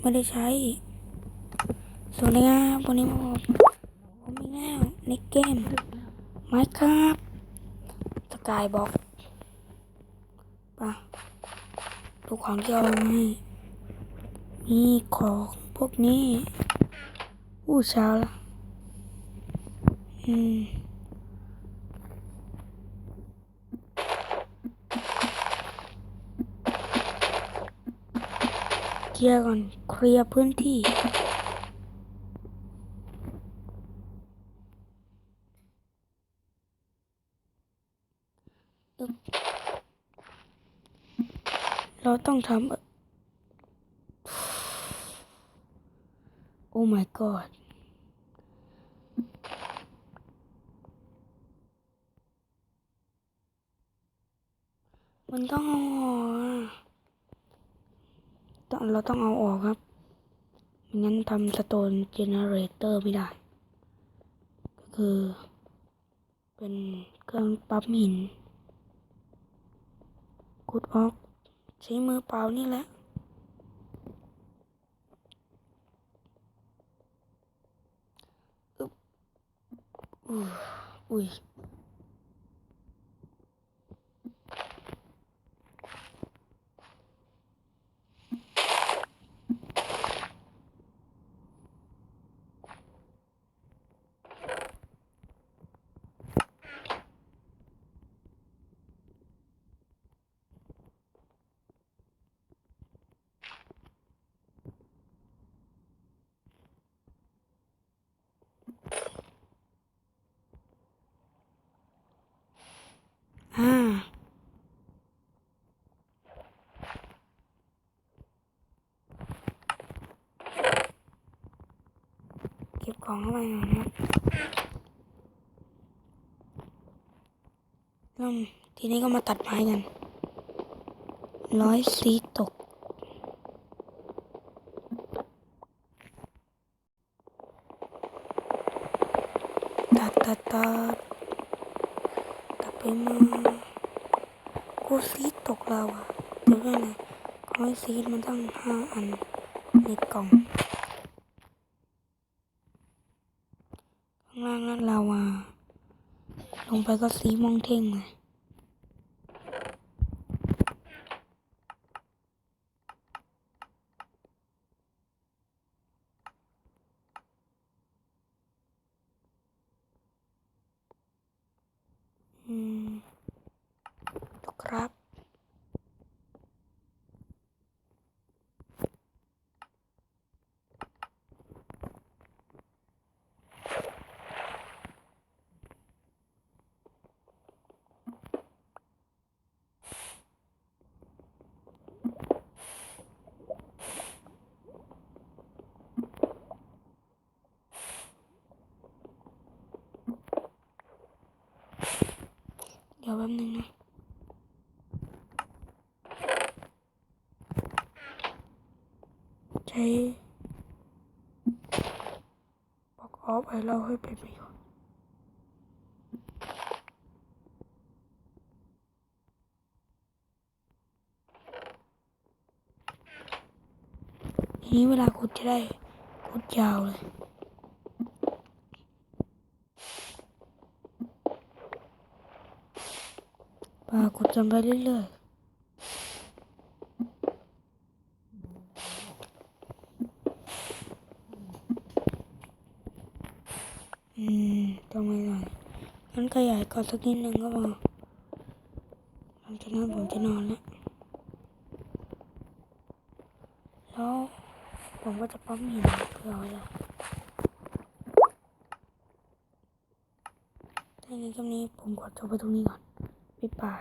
ไม่ได้ใช้สวัสดีครับวันนี้มาพบผมอีแล้วในเกมไมครับสกายบอกปะดูของที่เอามาให้มีของพวกนี้อู้เช้าละอืม เคลียร์ก่อน เคลียร์พื้นที่ เราต้องทำโอ้ my god มันต้อง เราต้องเอาออกครับไม่งั้นทำสโตนเจเนเรเตอร์ไม่ได้ ก็คือ เป็นเครื่องปั๊มหินกุดออก ใช้มือเปล่านี่แหละอึ๊บอุ้ย ก็บของเข้าไปก่อนะครับเริ่มทีนี้ก็มาตัดไม้กัน ร้อยสีตก ตัดตัดตัดตัดไปมากูซีตกเราอะเดี๋ยวนั่นเลยร้อยซีมันตั้งห้าอันในกล่อง ข้างล่างนั้นเราอะลงไปก็สีมองเท่งเลย อืมครับ เดี๋ยวแป๊บนึงนะใช้บอกออฟให้เราให้เป็นประโยชน์ทีนี้เวลาขุดจะได้ขุดยาวเลย ปลากดจนไปเรื่อยๆ อืมต้องไม่ได้งั้นขยายก่อนสักนิดนึงก็พอหลังจากนั้นผมจะนอนแล้ว แล้วผมก็จะปั๊มหินเพื่อเอาไว้แล้วถ้าอย่างนี้คลิปนี้ผมขอจบไปตรงนี้ก่อน บ๊า